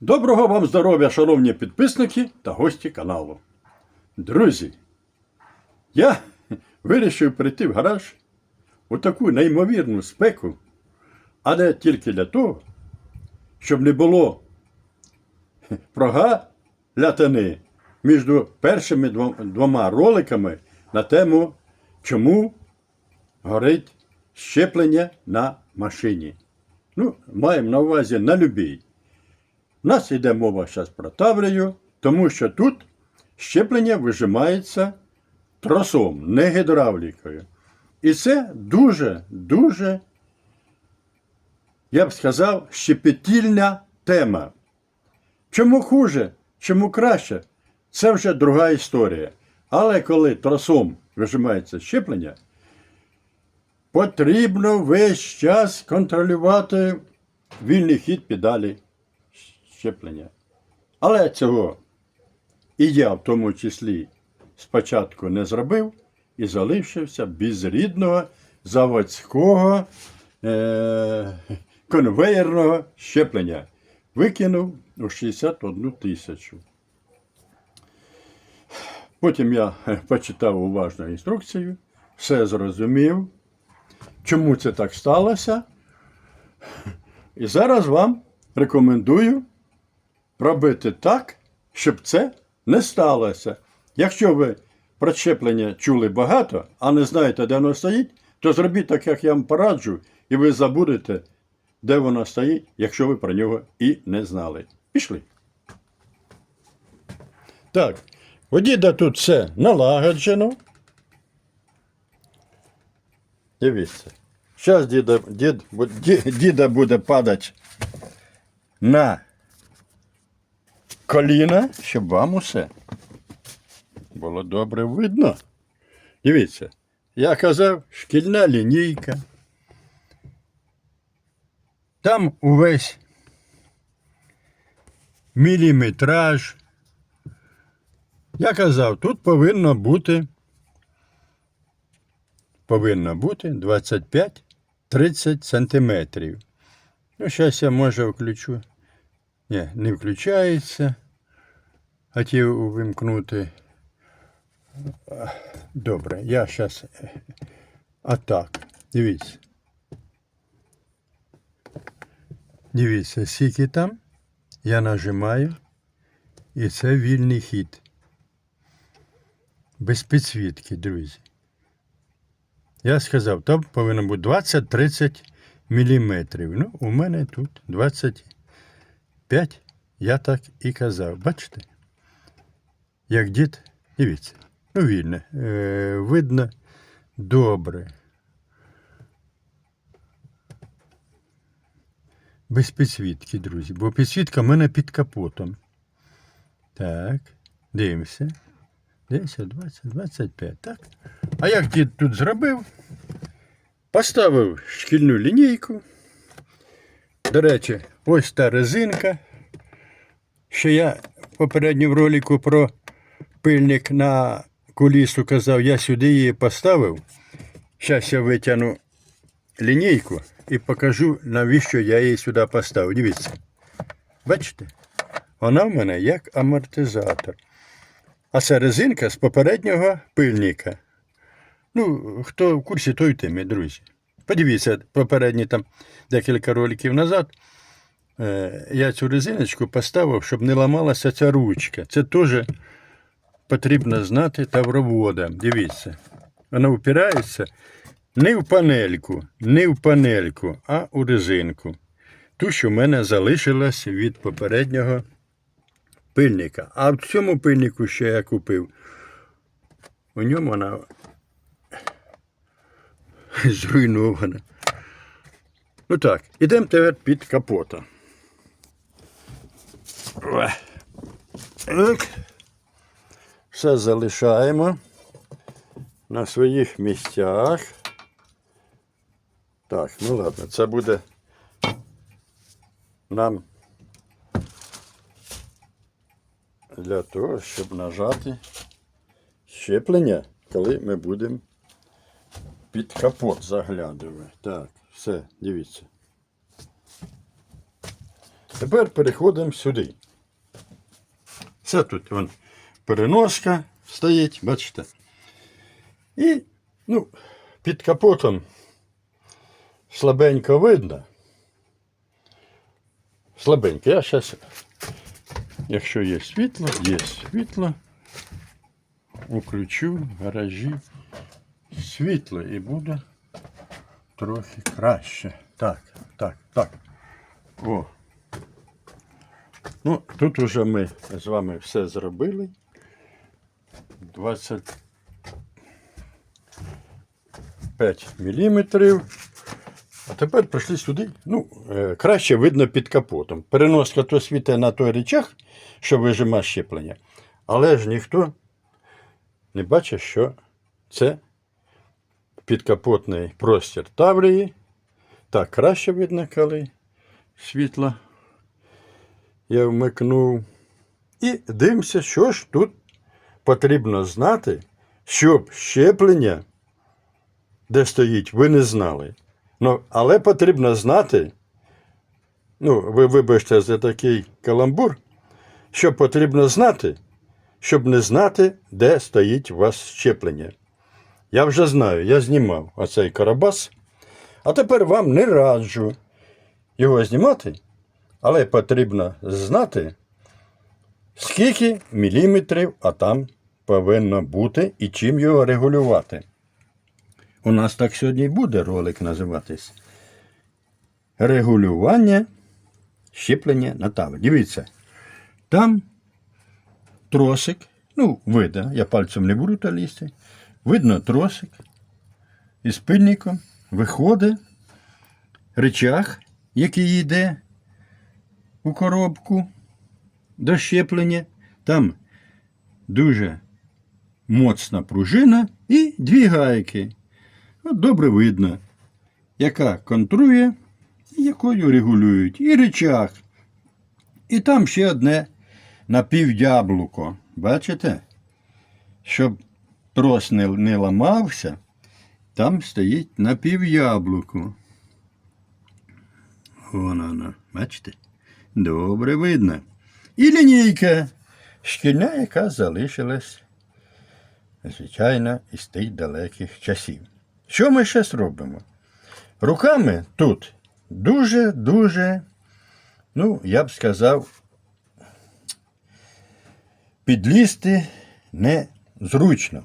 Доброго вам здоров'я, шановні підписники та гості каналу. Друзі, я вирішив прийти в гараж у таку неймовірну спеку, але тільки для того, щоб не було прогалятини між першими двома роликами на тему, чому горить щеплення на машині. Ну, маємо на увазі на любій. У нас йде мова зараз про Таврію, тому що тут щеплення вижимається тросом, не гідравлікою. І це дуже, дуже, я б сказав, щепетільна тема. Чому хуже, чому краще, це вже друга історія. Але коли тросом вижимається щеплення, потрібно весь час контролювати вільний хід педалі щеплення. Але цього і я в тому числі спочатку не зробив і залишився без рідного заводського е- конвеєрного щеплення. Викинув у 61 тисячу. Потім я е, почитав уважно інструкцію, все зрозумів, чому це так сталося. І зараз вам рекомендую робити так, щоб це не сталося. Якщо ви про щеплення чули багато, а не знаєте, де воно стоїть, то зробіть так, як я вам пораджу, і ви забудете, де воно стоїть, якщо ви про нього і не знали. Пішли. Так, у діда тут все налагоджено. Дивіться. Зараз діда, дід, діда буде падати на коліна, щоб вам усе було добре видно. Дивіться, я казав, шкільна лінійка. Там увесь міліметраж. Я казав, тут повинно бути повинно бути 25-30 сантиметрів. Ну, зараз я може включу. Ні, не включається. Хотів вимкнути. Добре, я зараз. А так, дивіться. Дивіться, скільки там. Я нажимаю. І це вільний хід. Без підсвітки, друзі. Я сказав, там повинно бути 20-30 міліметрів. Ну, у мене тут 25, я так і казав. Бачите? Як дід, дивіться, ну вільно, е, видно добре. Без підсвітки, друзі, бо підсвітка в мене під капотом. Так, дивимося. Дивимося, 20, 25, так? А як дід тут зробив? Поставив шкільну лінійку. До речі, ось та резинка. Що я в ролику про пильник на кулісу казав, я сюди її поставив. Зараз я витягну лінійку і покажу, навіщо я її сюди поставив. Дивіться. Бачите? Вона в мене як амортизатор. А це резинка з попереднього пильника. Ну, хто в курсі, той тими, друзі. Подивіться, попередні там декілька роликів назад. Е, я цю резиночку поставив, щоб не ламалася ця ручка. Це теж потрібно знати тавроводам. Дивіться. Вона впирається не в панельку, не в панельку, а у резинку. Ту, що в мене залишилась від попереднього пильника. А в цьому пильнику, що я купив, у ньому вона зруйнована. Ну так, ідемо тепер під капота. Так. Все залишаємо на своїх місцях. Так, ну ладно, це буде нам для того, щоб нажати щеплення, коли ми будемо під капот заглядувати. Так, все, дивіться. Тепер переходимо сюди. Це тут вон, переноска стоїть, бачите. І ну, під капотом слабенько видно. Слабенько. Я зараз, якщо є світло, є світло, включу в гаражі світло і буде трохи краще. Так, так, так. О. Ну, тут уже ми з вами все зробили. 25 міліметрів. А тепер прийшли сюди. Ну, е, краще видно під капотом. Переноска то світе на той речах, що вижима щеплення. Але ж ніхто не бачить, що це підкапотний простір Таврії. Так, краще видно, коли світло я вмикнув. І дивимося, що ж тут потрібно знати, щоб щеплення, де стоїть, ви не знали. Ну, але потрібно знати, ну, ви вибачте за такий каламбур, що потрібно знати, щоб не знати, де стоїть у вас щеплення. Я вже знаю, я знімав оцей карабас, а тепер вам не раджу його знімати, але потрібно знати, скільки міліметрів, а там повинно бути і чим його регулювати. У нас так сьогодні і буде ролик називатись. Регулювання щеплення на таві. Дивіться, там тросик, ну, видно, я пальцем не буду та лізти. Видно тросик із пильником виходить речах, який йде у коробку до щеплення. Там дуже моцна пружина і дві гайки. От добре видно, яка контрує, якою регулюють. І речах. І там ще одне напівдяблуко. Бачите? Щоб трос не, не ламався, там стоїть напівяблуко. Вон воно, бачите? Добре видно. І лінійка шкільна, яка залишилась, звичайно, із тих далеких часів. Що ми ще зробимо? Руками тут дуже-дуже, ну, я б сказав, підлізти незручно.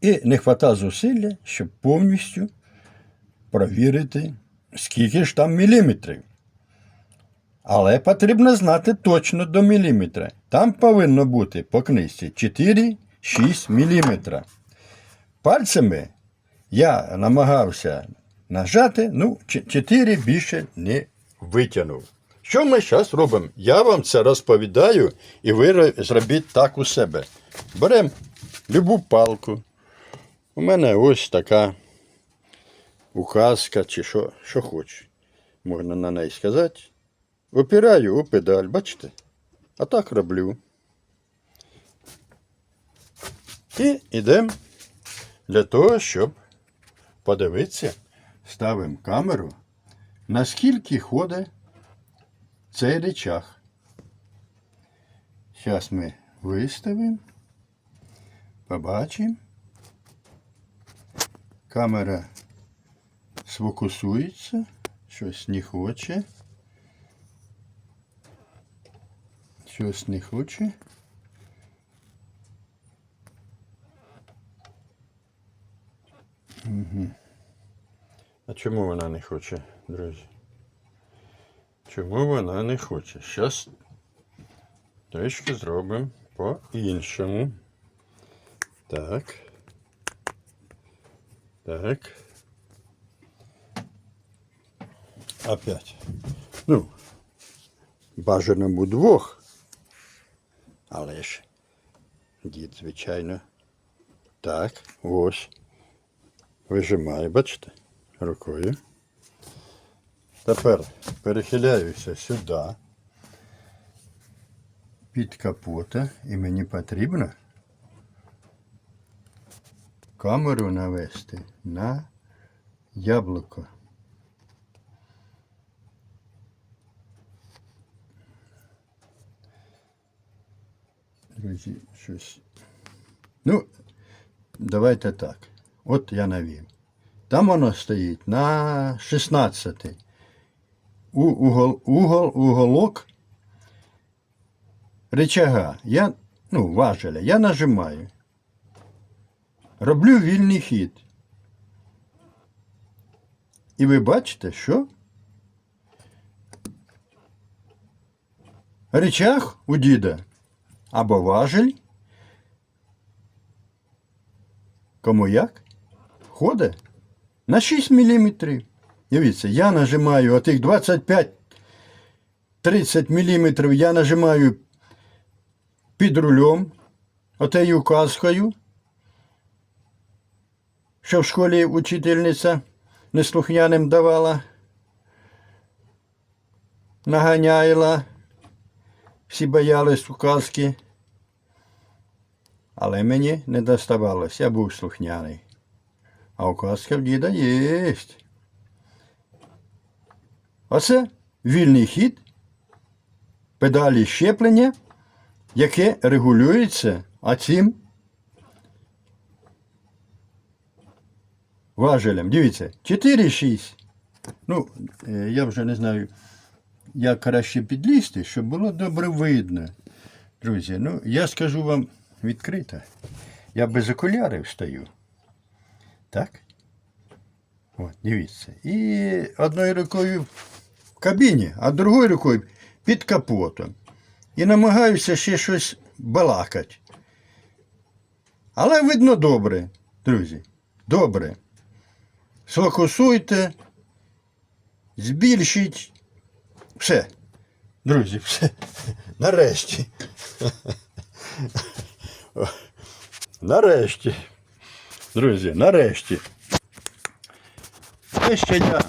І не хвата зусилля, щоб повністю провірити, скільки ж там міліметрів. Але потрібно знати точно до міліметра. Там повинно бути по книжці 4-6 міліметра. Пальцями я намагався нажати, ну, 4 більше не витягнув. Що ми зараз робимо? Я вам це розповідаю, і ви зробіть так у себе. Беремо любу палку. У мене ось така указка, чи що, що хоч. Можна на неї сказати. Опираю у педаль, бачите? А так роблю. І йдемо для того, щоб подивитися, ставимо камеру, наскільки ходить цей речах. Зараз ми виставимо, побачимо. Камера сфокусується, щось не хоче. Щось не хоче. Угу. А чому вона не хоче, друзі? Чому вона не хоче? Зараз трішки зробимо по-іншому. Так. Так. Опять. Ну, бажаному двох. Але ж дід, звичайно. Так, ось вижимаю, бачите, рукою. Тепер перехиляюся сюди, під капота і мені потрібно камеру навести на яблуко. Друзі, щось. Ну, давайте так. От я навів. Там воно стоїть на 16. У, угол, угол, уголок рычага. Я, ну, важеля. Я нажимаю. Роблю вільний хід. І ви бачите, що рычаг у діда або важель. Кому як? Ходить на 6 мм. Дивіться, я нажимаю отих 25-30 мм я нажимаю під рулем, отею указкою, що в школі учительниця неслухняним давала, наганяла, всі боялись указки. Але мені не доставалось, я був слухняний. А указка в діда є. Оце вільний хід, педалі щеплення, яке регулюється оцим важелем. Дивіться, 4,6. Ну, е, я вже не знаю, як краще підлізти, щоб було добре видно. Друзі, ну я скажу вам відкрито. Я без окулярів стою. Так? От, дивіться. І одною рукою в кабіні, а другою рукою під капотом. І намагаюся ще щось балакати. Але видно добре, друзі. Добре. Сфокусуйте, збільшіть. Все. Друзі, все. Нарешті. Нарешті. Друзі, нарешті. Те ще я